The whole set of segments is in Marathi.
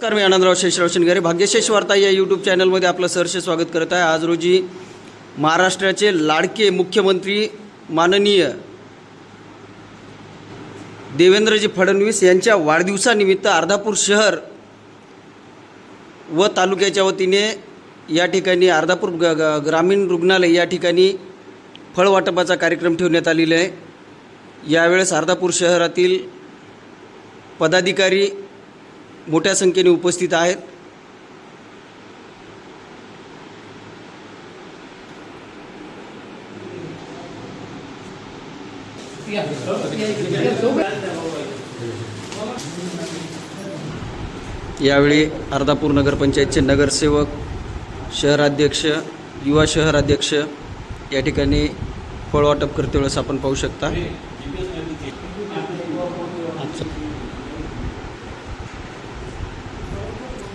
नमस्कार मी आनंदराव शेषराव शिंगारे भाग्यशेष वार्ता या यूट्यूब चॅनलमध्ये आपलं सहर्ष स्वागत करत आहे. आज रोजी महाराष्ट्राचे लाडके मुख्यमंत्री माननीय देवेंद्रजी फडणवीस यांच्या वाढदिवसानिमित्त अर्धापूर शहर व तालुक्याच्या वतीने या ठिकाणी अर्धापूर ग ग्रामीण रुग्णालय या ठिकाणी फळवाटपाचा कार्यक्रम ठेवण्यात आलेला आहे. यावेळेस अर्धापूर शहरातील पदाधिकारी मोठ्या संख्येने उपस्थित आहेत. यावेळी अर्धापूर नगरपंचायतचे नगरसेवक शहराध्यक्ष युवा शहराध्यक्ष या ठिकाणी फळवाटप करते वेळेस आपण पाहू शकता.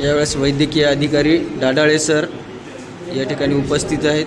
यावेळेस वैद्यकीय अधिकारी डाडाळे सर या ठिकाणी उपस्थित आहेत.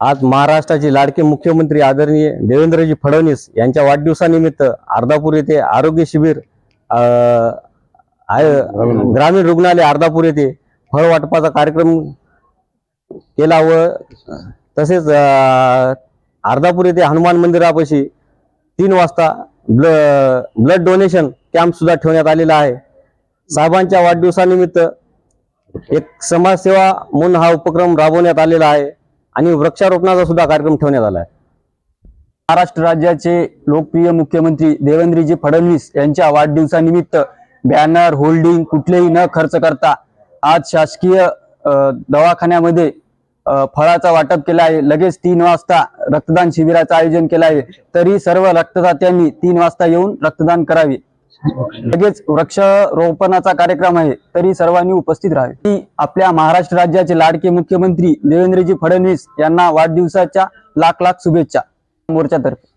आज महाराष्ट्राचे लाडके मुख्यमंत्री आदरणीय देवेंद्रजी फडणवीस यांच्या वाढदिवसानिमित्त अर्धापूर येथे आरोग्य शिबिर ग्रामीण रुग्णालय अर्धापूर येथे फळ वाटपाचा कार्यक्रम केला व तसेच अर्धापूर येथे हनुमान मंदिरापाशी तीन वाजता ब्ल ब्लड डोनेशन कॅम्प सुद्धा ठेवण्यात आलेला आहे. साहेबांच्या वाढदिवसानिमित्त एक समाजसेवा म्हणून हा उपक्रम राबवण्यात आलेला आहे आणि वृक्षारोपणाचा सुद्धा कार्यक्रम ठेवण्यात आला आहे. महाराष्ट्र राज्याचे लोकप्रिय मुख्यमंत्री देवेंद्रजी फडणवीस यांच्या वाढदिवसानिमित्त बॅनर होल्डिंग कुठलेही न खर्च करता आज शासकीय दवाखान्यामध्ये फळाचा वाटप केला आहे. लगेच तीन वाजता रक्तदान शिबिराचं आयोजन केलं आहे. तरी सर्व रक्तदात्यांनी तीन वाजता येऊन रक्तदान करावे. लगेच वृक्षारोपणाचा कार्यक्रम आहे. तरी सर्वांनी उपस्थित राहावे. आपल्या महाराष्ट्र राज्याचे लाडके मुख्यमंत्री देवेंद्रजी फडणवीस यांना वाढदिवसाच्या लाख लाख शुभेच्छा. मोर्चातर्फे